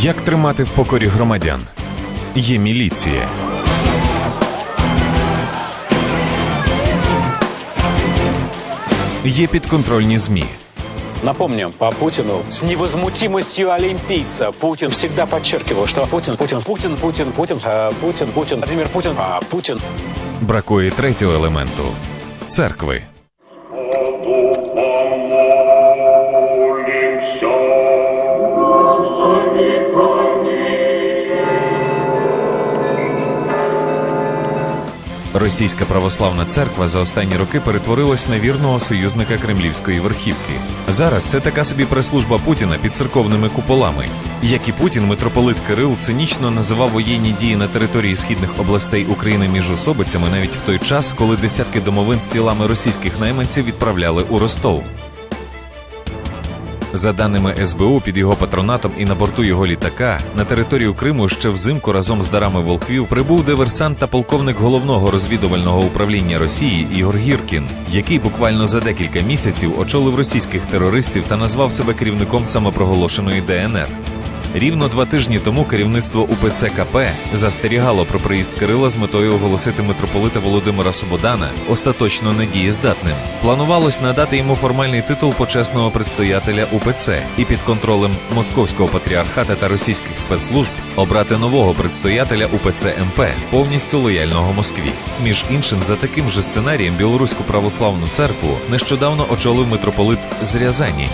Як тримати в покорі громадян? Є міліція. Є підконтрольні ЗМІ. Напомним по Путину с невозмутимостью олимпийца. Путин всегда подчеркивал, что Путин, Путин, Путин, Путин, Путин, э, Путин, Путин, Владимир Путин, а Путин. Бракує третього елементу церкви. Російська православна церква за останні роки перетворилась на вірного союзника кремлівської верхівки. Зараз це така собі прес-служба Путіна під церковними куполами. Як і Путін, митрополит Кирил цинічно називав воєнні дії на території східних областей України між особицями навіть в той час, коли десятки домовин з тілами російських найманців відправляли у Ростов. За даними СБУ, під його патронатом і на борту його літака на територію Криму ще взимку разом з дарами волхвів прибув диверсант та полковник головного розвідувального управління Росії Ігор Гіркін, який буквально за декілька місяців очолив російських терористів та назвав себе керівником самопроголошеної ДНР. Рівно два тижні тому керівництво УПЦ КП застерігало про приїзд Кирила з метою оголосити митрополита Володимира Сободана остаточно недієздатним. Планувалось надати йому формальний титул почесного предстоятеля УПЦ і під контролем московського патріархата та російських спецслужб обрати нового предстоятеля УПЦ МП, повністю лояльного Москві. Між іншим, за таким же сценарієм білоруську православну церкву нещодавно очолив митрополит з Рязані.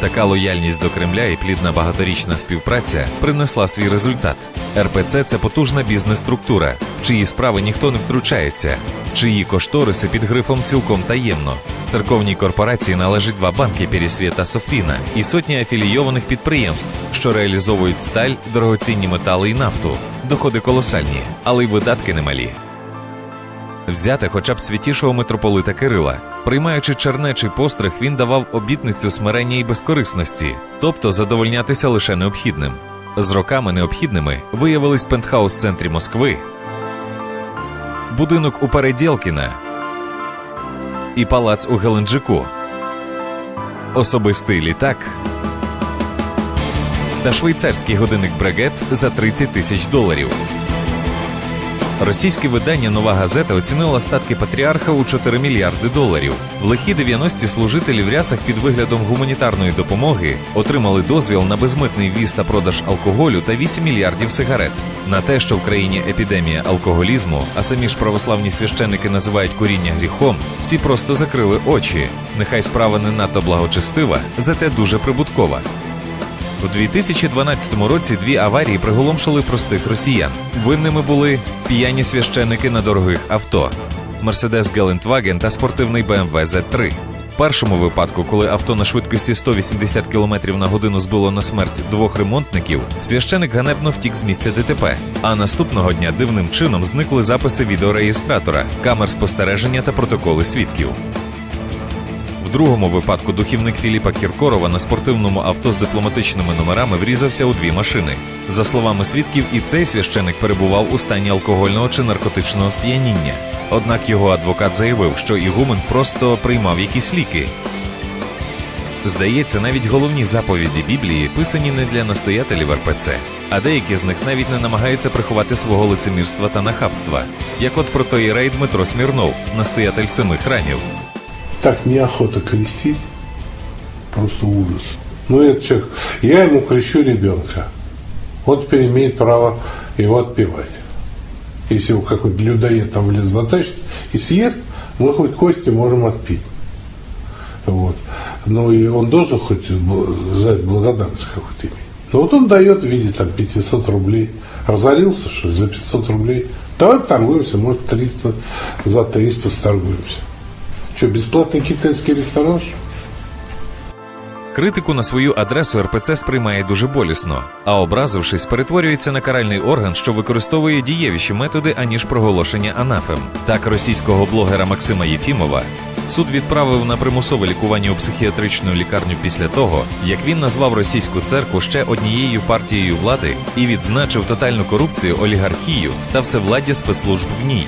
Така лояльність до Кремля і плідна багаторічна співпраця принесла свій результат. РПЦ це потужна бізнес-структура, в чиї справи ніхто не втручається, чиї кошториси під грифом цілком таємно. Церковній корпорації належить два банки Пересвіт та і сотні афілійованих підприємств, що реалізовують сталь, дорогоцінні метали і нафту. Доходи колосальні, але й видатки немалі. Взяти хоча б святішого митрополита Кирила. Приймаючи чернечий постриг, він давав обітницю смирення і безкорисності, тобто задовольнятися лише необхідним. З роками необхідними виявились пентхаус в центрі Москви, будинок у Передєлкіна і палац у Геленджику, особистий літак та швейцарський годинник Брегет за 30 тисяч доларів. Російське видання Нова газета оцінило статки патріарха у 4 мільярди доларів. В лихі 90-ті служителі в рясах під виглядом гуманітарної допомоги отримали дозвіл на безмитний ввіз та продаж алкоголю та 8 мільярдів сигарет. На те, що в країні епідемія алкоголізму, а самі ж православні священники називають куріння гріхом, всі просто закрили очі. Нехай справа не надто благочестива, зате дуже прибуткова. У 2012 році дві аварії приголомшили простих росіян. Винними були п'яні священики на дорогих авто, Мерседес Гелендваген та спортивний BMW Z3. В першому випадку, коли авто на швидкості 180 км на годину збило на смерть двох ремонтників, священик ганебно втік з місця ДТП. А наступного дня дивним чином зникли записи відеореєстратора, камер спостереження та протоколи свідків. В другому випадку духівник Філіпа Кіркорова на спортивному авто з дипломатичними номерами врізався у дві машини. За словами свідків, і цей священик перебував у стані алкогольного чи наркотичного сп'яніння. Однак його адвокат заявив, що ігумен просто приймав якісь ліки. Здається, навіть головні заповіді Біблії писані не для настоятелів РПЦ, а деякі з них навіть не намагаються приховати свого лицемірства та нахабства, як от протоїрей Дмитро Смірнов, настоятель семи храмів. Так неохота крестить, просто ужас. Ну, этот человек, я ему крещу ребенка, он теперь имеет право его отпевать. Если его какой-то людоед там в лес затащит и съест, мы хоть кости можем отпить. Вот. Ну и он должен хоть за это благодарность какую-то иметь. Ну вот он дает в виде там 500 рублей. Разорился, что ли, за 500 рублей. Давай торгуемся, может 300, за 300 сторгуемся. Что, бесплатный китайский ресторан? Критику на свою адресу РПЦ сприймає дуже болісно, а образившись, перетворюється на каральний орган, що використовує дієвіші методи, аніж проголошення анафем. Так російського блогера Максима Єфімова суд відправив на примусове лікування у психіатричну лікарню після того, як він назвав російську церкву ще однією партією влади і відзначив тотальну корупцію, олігархію та всевладдя спецслужб в ній.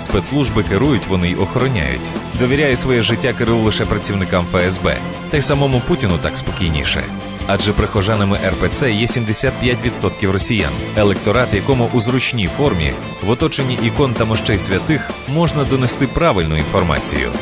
Спецслужби керують, вони й охороняють. Довіряє своє життя Кирил лише працівникам ФСБ, та й самому Путіну так спокійніше. адже прихожанами РПЦ є 75% росіян, електорат, якому у зручній формі в оточенні ікон та мощей святих можна донести правильну інформацію.